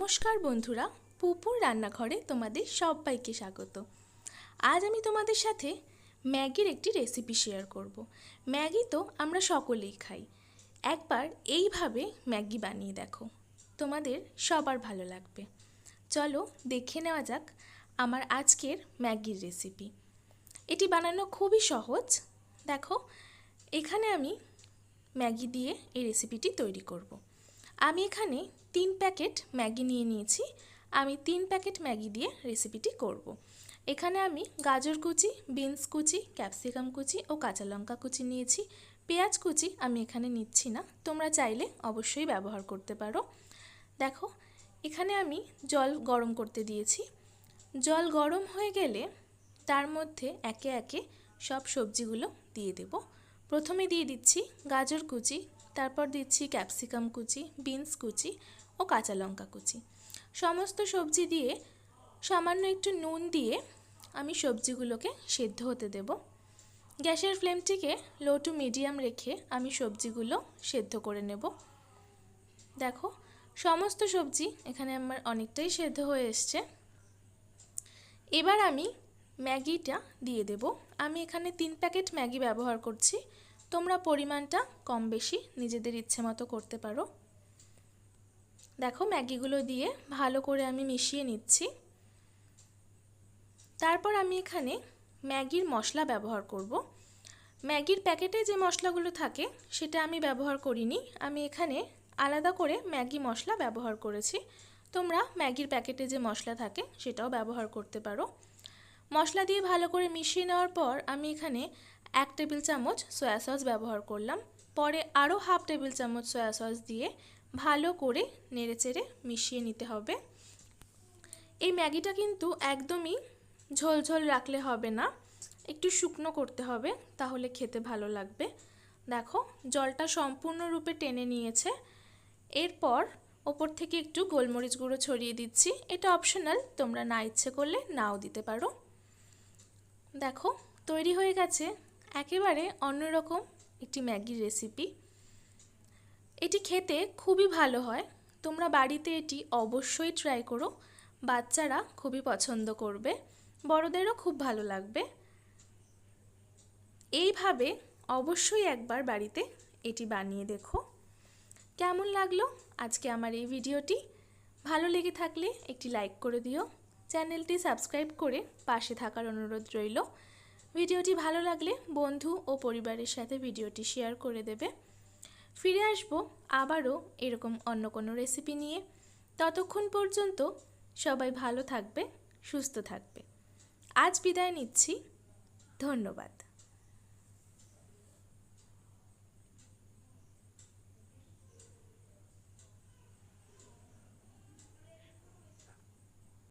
নমস্কার বন্ধুরা, পুপুর রান্নাঘরে তোমাদের সবাইকে স্বাগত। আজ আমি তোমাদের সাথে ম্যাগির একটি রেসিপি শেয়ার করব। ম্যাগি তো আমরা সকলেই খাই। একবার এইভাবে ম্যাগি বানিয়ে দেখো। তোমাদের সবার ভালো লাগবে। চলো দেখে নেওয়া যাক আমার আজকের ম্যাগির রেসিপি এটি বানানো খুবই সহজ। দেখো, এখানে আমি ম্যাগি দিয়ে এই রেসিপিটি তৈরি করব। আমি এখানে তিন প্যাকেট ম্যাগি নিয়ে নিয়েছি। আমি তিন প্যাকেট ম্যাগি দিয়ে রেসিপিটি করব। এখানে আমি গাজর কুচি, বিনস কুচি, ক্যাপসিকাম কুচি ও কাঁচা লঙ্কা কুচি নিয়েছি। পেঁয়াজ কুচি আমি এখানে নিচ্ছি না। তোমরা চাইলে অবশ্যই ব্যবহার করতে পারো। দেখো, এখানে আমি জল গরম করতে দিয়েছি। জল গরম হয়ে গেলে তার মধ্যে একে একে সব সবজিগুলো দিয়ে দেব। প্রথমে দিয়ে দিচ্ছি গাজর কুচি তারপর দিচ্ছি ক্যাপসিকাম কুচি, বিনস কুচি ও কাঁচা লঙ্কা কুচি। সমস্ত সবজি দিয়ে সামান্য একটু নুন দিয়ে আমি সবজিগুলোকে সেদ্ধ হতে দেব। গ্যাসের ফ্লেমটিকে লো টু মিডিয়াম রেখে আমি সবজিগুলো সেদ্ধ করে নেব। দেখো, সমস্ত সবজি এখানে আমার অনেকটাই সেদ্ধ হয়ে এসছে। এবার আমি ম্যাগিটা দিয়ে দেব। আমি এখানে তিন প্যাকেট ম্যাগি ব্যবহার করছি। তোমরা পরিমাণটা কম বেশি নিজেদের ইচ্ছে মতো করতে পারো। দেখো ম্যাগিগুলো দিয়ে ভালো করে আমি মিশিয়ে নিচ্ছি। তারপর আমি এখানে ম্যাগির মশলা ব্যবহার করব। ম্যাগির প্যাকেটে যে মশলাগুলো থাকে সেটা আমি ব্যবহার করিনি। আমি এখানে আলাদা করে ম্যাগি মশলা ব্যবহার করেছি। তোমরা ম্যাগির প্যাকেটে যে মশলা থাকে সেটাও ব্যবহার করতে পারো। মশলা দিয়ে ভালো করে মিশিয়ে নেওয়ার পর আমি এখানে এক টেবিল চামচ সয়া সস ব্যবহার করলাম। পরে আরও হাফ টেবিল চামচ সয়া সস দিয়ে ভালো করে নেড়েচেড়ে মিশিয়ে নিতে হবে। এই ম্যাগিটা কিন্তু একদমই ঝোলঝোল রাখলে হবে না, একটু শুকনো করতে হবে তাহলে খেতে ভালো লাগবে। দেখো, জলটা সম্পূর্ণরূপে টেনে নিয়েছে। এরপর ওপর থেকে একটু গোলমরিচ গুঁড়ো ছড়িয়ে দিচ্ছি। এটা অপশনাল, তোমরা না ইচ্ছে করলে নাও দিতে পারো। দেখো, তৈরি হয়ে গেছে। একেবারে অন্যরকম একটি ম্যাগির রেসিপি এটি খেতে খুবই ভালো হয়। তোমরা বাড়িতে এটি অবশ্যই ট্রাই করো। বাচ্চারা খুবই পছন্দ করবে। বড়দেরও খুব ভালো লাগবে। এইভাবে অবশ্যই একবার বাড়িতে এটি বানিয়ে দেখো। কেমন লাগল আজকে আমার এই ভিডিওটি? ভালো লেগে থাকলে একটি লাইক করে দিও। চ্যানেলটি সাবস্ক্রাইব করে পাশে থাকার অনুরোধ রইল। ভিডিওটি ভালো লাগলে বন্ধু ও পরিবারের সাথে ভিডিওটি শেয়ার করে দেবে। ফিরে আসব আবারও এরকম অন্য কোনো রেসিপি নিয়ে। ততক্ষণ পর্যন্ত সবাই ভালো থাকবে, সুস্থ থাকবে। আজ বিদায় নিচ্ছি। ধন্যবাদ।